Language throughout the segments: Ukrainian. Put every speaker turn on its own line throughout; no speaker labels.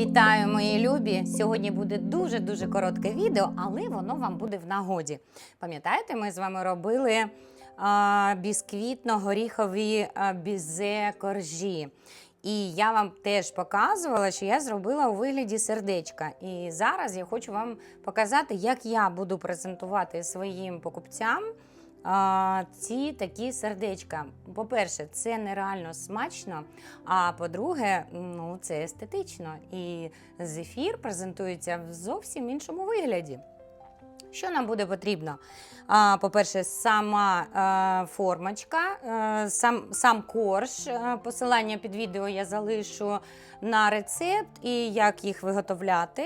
Вітаю, мої любі! Сьогодні буде дуже-дуже коротке відео, але воно вам буде в нагоді. Пам'ятаєте, ми з вами робили бісквітно-горіхові бізе коржі. І я вам теж показувала, що я зробила у вигляді сердечка. І зараз я хочу вам показати, як я буду презентувати своїм покупцям а, ці такі сердечка. По-перше, це нереально смачно. А по-друге, ну це естетично. І зефір презентується в зовсім іншому вигляді. Що нам буде потрібно? По-перше, сама е, формочка, е, сам, сам корж. Е, Посилання під відео я залишу на рецепт і як їх виготовляти.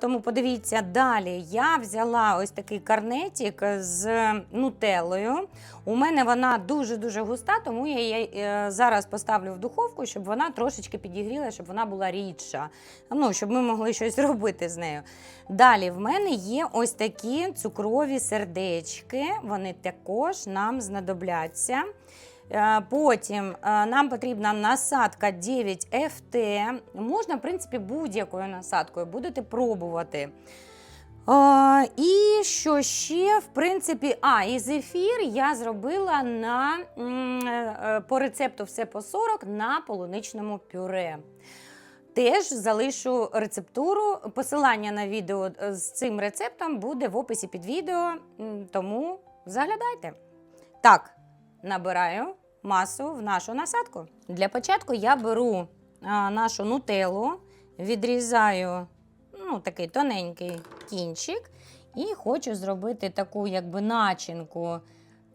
Тому подивіться далі. Я взяла ось такий карнетик з нутеллою. У мене вона дуже-дуже густа, тому я її е, зараз поставлю в духовку, щоб вона трошечки підігріла, щоб вона була рідша. Ну, щоб ми могли щось робити з нею. Далі в мене є ось такі цукрові сердечки. Вони також нам знадобляться. Е, Потім е, нам потрібна насадка 9 FT. Можна, в принципі, будь-якою насадкою будете пробувати. Е, І що ще, в принципі, а, і зефір я зробила на, по рецепту все по 40 на полуничному пюре. Теж залишу рецептуру. Посилання на відео е, з цим рецептом буде в описі під відео, тому заглядайте. Так, набираю масу в нашу насадку. Для початку я беру а, нашу нутеллу, відрізаю ну, такий тоненький кінчик і хочу зробити таку якби начинку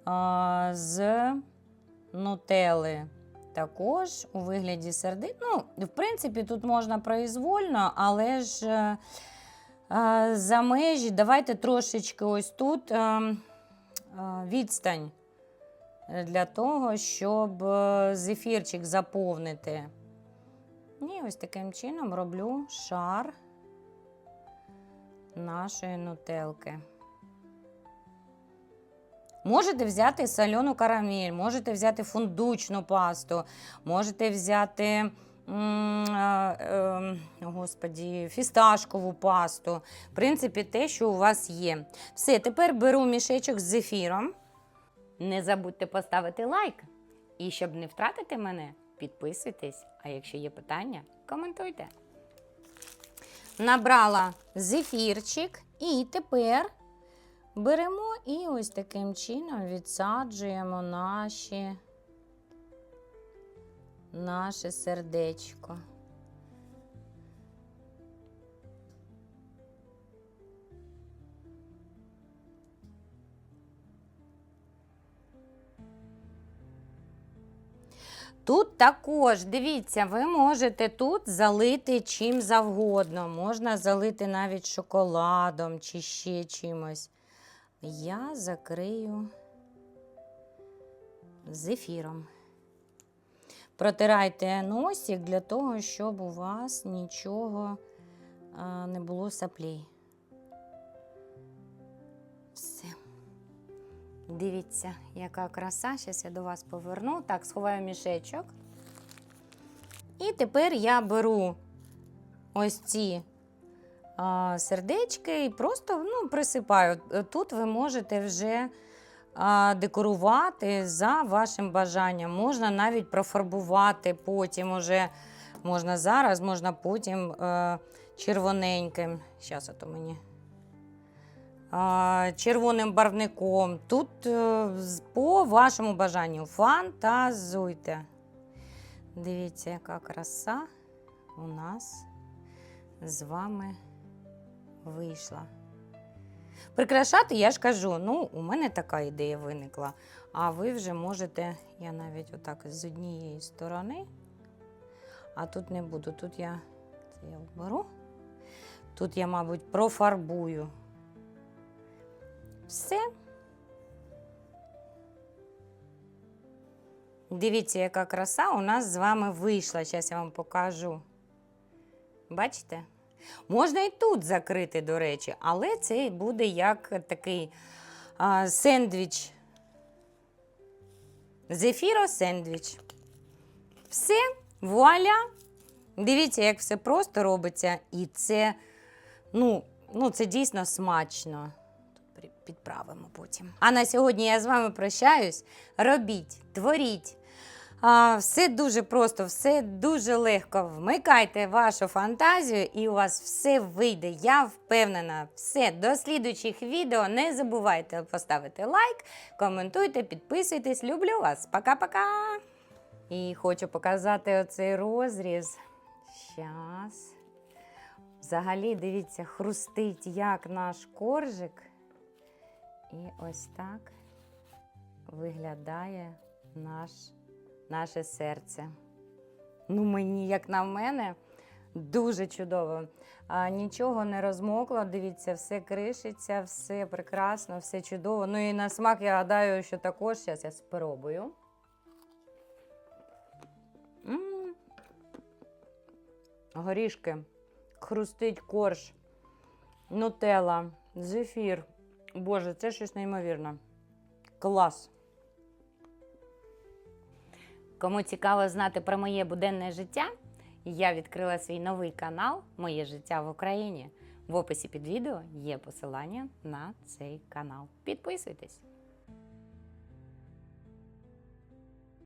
а, з нутели. Також у вигляді серди. Ну, в принципі, тут можна произвольно, але ж е, е, за межі давайте трошечки ось тут е, е, відстань для того, щоб е, зефірчик заповнити. І ось таким чином роблю шар нашої нутелки. Можете взяти соляну карамель, можете взяти фундучну пасту, можете взяти м, е, е, господі, фісташкову пасту. В принципі, те, що у вас є. Все, тепер беру мішечок з зефіром. Не забудьте поставити лайк. І щоб не втратити мене, підписуйтесь. А якщо є питання, коментуйте. Набрала зефірчик і тепер беремо і ось таким чином відсаджуємо наші, наше сердечко. Тут також, дивіться, ви можете тут залити чим завгодно. Можна залити навіть шоколадом чи ще чимось. Я закрию зефіром. Протирайте носик для того, щоб у вас нічого не було саплей. Дивіться, яка краса. Зараз я до вас поверну. Так, сховаю мішечок. І тепер я беру ось ці а, сердечки і просто ну, присипаю. Тут ви можете вже а, декорувати за вашим бажанням. Можна навіть профарбувати потім уже. Можна зараз, можна потім е, червоненьким. Зараз ото мені а, червоним барвником. Тут е, по вашому бажанню фантазуйте. Дивіться, яка краса у нас з вами вийшла. Прикрашати, я ж кажу, ну, у мене така ідея виникла. А ви вже можете, я навіть отак з однієї сторони, а тут не буду. Тут я це я вберу. Тут я, мабуть, профарбую. Все. Дивіться, яка краса у нас з вами вийшла. Зараз я вам покажу. Бачите? Можна і тут закрити, до речі, але це буде як такий а, сендвіч. Зефіро сендвіч. Все, вуаля! Дивіться, як все просто робиться, і це, ну, ну, це дійсно смачно. Підправимо потім. А на сьогодні я з вами прощаюсь. Робіть, творіть. А, все дуже просто, все дуже легко. Вмикайте вашу фантазію, і у вас все вийде. Я впевнена. Все, до слідуючих відео. Не забувайте поставити лайк, коментуйте, підписуйтесь. Люблю вас. Пока-пока. І хочу показати оцей розріз. Щас. Взагалі, дивіться, хрустить як наш коржик. І ось так виглядає наш, наше серце. Ну, мені, як на мене, дуже чудово. А, нічого не розмокло, дивіться, все кришиться, все прекрасно, все чудово. Ну і на смак я гадаю, що також зараз я спробую. М. Горішки, хрустить корж, нутелла, зефір. Боже, це щось неймовірне. Клас. Кому цікаво знати про моє буденне життя, я відкрила свій новий канал Моє життя в Україні. В описі під відео є посилання на цей канал. Підписуйтесь.